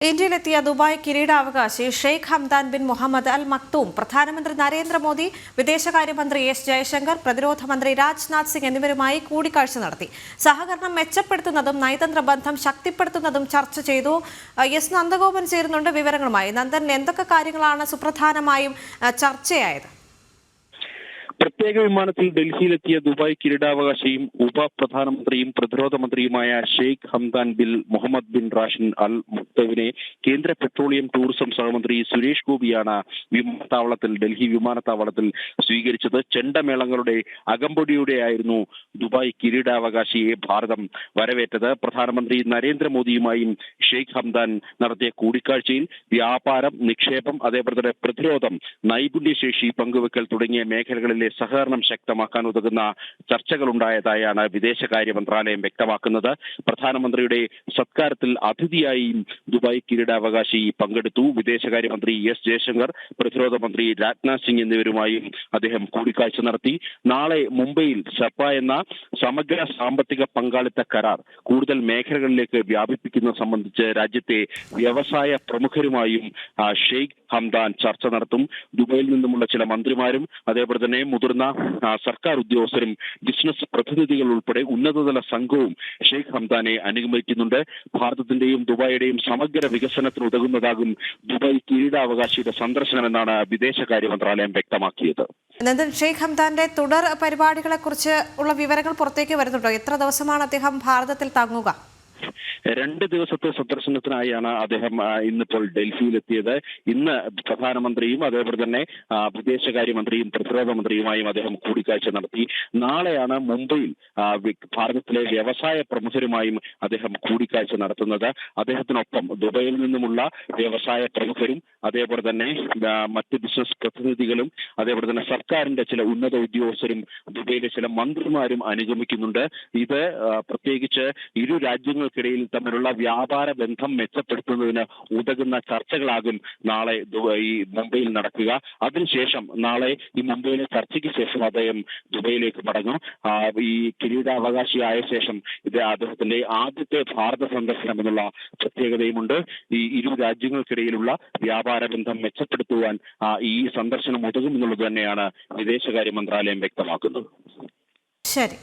ഇന്ത്യയിലെത്തിയ Dubai കിരീടാവകാശി Sheikh Hamdan bin Muhammad Al Maktoum പ്രധാനമന്ത്രി നരേന്ദ്രമോദി വിദേശകാര്യമന്ത്രി എസ് ജയശങ്കർ പ്രതിരോധ മന്ത്രി രാജ്നാഥ് സിംഗ് എന്നിവരുമായി കൂടിക്കാഴ്ച നടത്തി. സഹകരണം മെച്ചപ്പെടുത്തുന്നതും നയതന്ത്ര ബന്ധം ശക്തിപ്പെടുത്തുന്നതും ചർച്ച ചെയ്തു. എസ് നന്ദഗോപൻ ചേരുന്നുണ്ട് വിവരങ്ങളുമായി. നന്ദൻ എന്തൊക്കെ കാര്യങ്ങളാണ് സുപ്രധാനമായും ചർച്ചയായത്? പ്രത്യേക വിമാനത്തിൽ ഡൽഹിയിലെത്തിയ ദുബായ് കിരീടാവകാശിയും ഉപപ്രധാനമന്ത്രിയും പ്രതിരോധ മന്ത്രിയുമായ Sheikh Hamdan bin Mohammed bin Rashid Al മുക്തവിനെ കേന്ദ്ര പെട്രോളിയം ടൂറിസം സഹമന്ത്രി സുരേഷ് ഗോപിയാണ് വിമാനത്താവളത്തിൽ ഡൽഹി വിമാനത്താവളത്തിൽ സ്വീകരിച്ചത്. ചെണ്ടമേളങ്ങളുടെ അകമ്പടിയോടെയായിരുന്നു ദുബായ് കിരീടാവകാശിയെ ഭാരതം വരവേറ്റത്. പ്രധാനമന്ത്രി നരേന്ദ്രമോദിയുമായും ഷെയ്ഖ് ഹംദാൻ നടത്തിയ കൂടിക്കാഴ്ചയിൽ വ്യാപാരം നിക്ഷേപം അതേപോലെ തന്നെ പ്രതിരോധം നൈപുണ്യശേഷി പങ്കുവെക്കൽ തുടങ്ങിയ മേഖലകളിലെ സഹകരണം ശക്തമാക്കാൻ ഉതകുന്ന ചർച്ചകളുണ്ടായതായാണ് വിദേശകാര്യ മന്ത്രാലയം വ്യക്തമാക്കുന്നത്. പ്രധാനമന്ത്രിയുടെ സത്കാരത്തിൽ അതിഥിയായി ദുബായ് കിരീടാവകാശി പങ്കെടുത്തു. വിദേശകാര്യമന്ത്രി എസ് ജയശങ്കർ പ്രതിരോധ മന്ത്രി രാജ്നാഥ് സിംഗ് എന്നിവരുമായും അദ്ദേഹം കൂടിക്കാഴ്ച നടത്തി. നാളെ മുംബൈയിൽ സപ്പ എന്ന സമഗ്ര സാമ്പത്തിക പങ്കാളിത്ത കരാർ കൂടുതൽ മേഖലകളിലേക്ക് വ്യാപിപ്പിക്കുന്നത് സംബന്ധിച്ച് രാജ്യത്തെ വ്യവസായ പ്രമുഖരുമായും ഷെയ്ഖ് ഹംദാൻ ചർച്ച നടത്തും. ദുബായിൽ നിന്നുമുള്ള ചില മന്ത്രിമാരും അതേപോലെ തന്നെ മുതിർന്ന സർക്കാർ ഉദ്യോഗസ്ഥരും ബിസിനസ് പ്രതിനിധികൾ ഉൾപ്പെടെ ഉന്നതതല സംഘവും ഷെയ്ഖ് ഹംദാനെ അനുഗമിക്കുന്നുണ്ട്. ഭാരതത്തിന്റെയും ദുബായിയുടെയും സമഗ്ര വികസനത്തിന് ഉതകുന്നതാകും ദുബായ് കിരീടാവകാശിയുടെ സന്ദർശനമെന്നാണ് വിദേശകാര്യ മന്ത്രാലയം വ്യക്തമാക്കിയത്. നന്ദൻ ഷെയ്ഖ് ഹംദാന്റെ തുടർ പരിപാടികളെ കുറിച്ച് ഉള്ള വിവരങ്ങൾ പുറത്തേക്ക് വരുന്നുണ്ടോ? എത്ര ദിവസമാണ് അദ്ദേഹം ഭാരതത്തിൽ തങ്ങുക? രണ്ട് ദിവസത്തെ സന്ദർശനത്തിനായാണ് അദ്ദേഹം ഇന്നിപ്പോൾ ഡൽഹിയിലെത്തിയത്. ഇന്ന് പ്രധാനമന്ത്രിയും അതേപോലെ തന്നെ വിദേശകാര്യമന്ത്രിയും പ്രതിരോധ മന്ത്രിയുമായും അദ്ദേഹം കൂടിക്കാഴ്ച നടത്തി. നാളെയാണ് മുംബൈയിൽ ഭാരതത്തിലെ വ്യവസായ പ്രമുഖരുമായും അദ്ദേഹം കൂടിക്കാഴ്ച നടത്തുന്നത്. അദ്ദേഹത്തിനൊപ്പം ദുബൈയിൽ നിന്നുമുള്ള വ്യവസായ പ്രമുഖരും അതേപോലെ തന്നെ മറ്റ് ബിസിനസ് പ്രതിനിധികളും അതേപോലെ തന്നെ സർക്കാരിന്റെ ചില ഉന്നത ഉദ്യോഗസ്ഥരും ദുബൈയിലെ ചില മന്ത്രിമാരും അനുഗമിക്കുന്നുണ്ട്. ഇത് പ്രത്യേകിച്ച് ഇരു രാജ്യങ്ങൾക്കിടയിൽ തമ്മിലുള്ള വ്യാപാര ബന്ധം മെച്ചപ്പെടുത്തുന്നതിന് ഉതകുന്ന ചർച്ചകളാകും നാളെ ഈ മുംബൈയിൽ നടക്കുക. അതിനുശേഷം നാളെ ഈ മുംബൈയിലെ ചർച്ചയ്ക്ക് ശേഷം അദ്ദേഹം ദുബൈയിലേക്ക് മടങ്ങും. ഈ കിരീടാവകാശിയായ ശേഷം ഇത് അദ്ദേഹത്തിന്റെ ആദ്യത്തെ ഭാരത സന്ദർശനം എന്നുള്ള പ്രത്യേകതയുമുണ്ട്. ഈ ഇരു രാജ്യങ്ങൾക്കിടയിലുള്ള വ്യാപാര ബന്ധം മെച്ചപ്പെടുത്തുവാൻ ഈ സന്ദർശനം ഉതകും എന്നുള്ളത് തന്നെയാണ് വിദേശകാര്യ മന്ത്രാലയം വ്യക്തമാക്കുന്നത്. ശരി.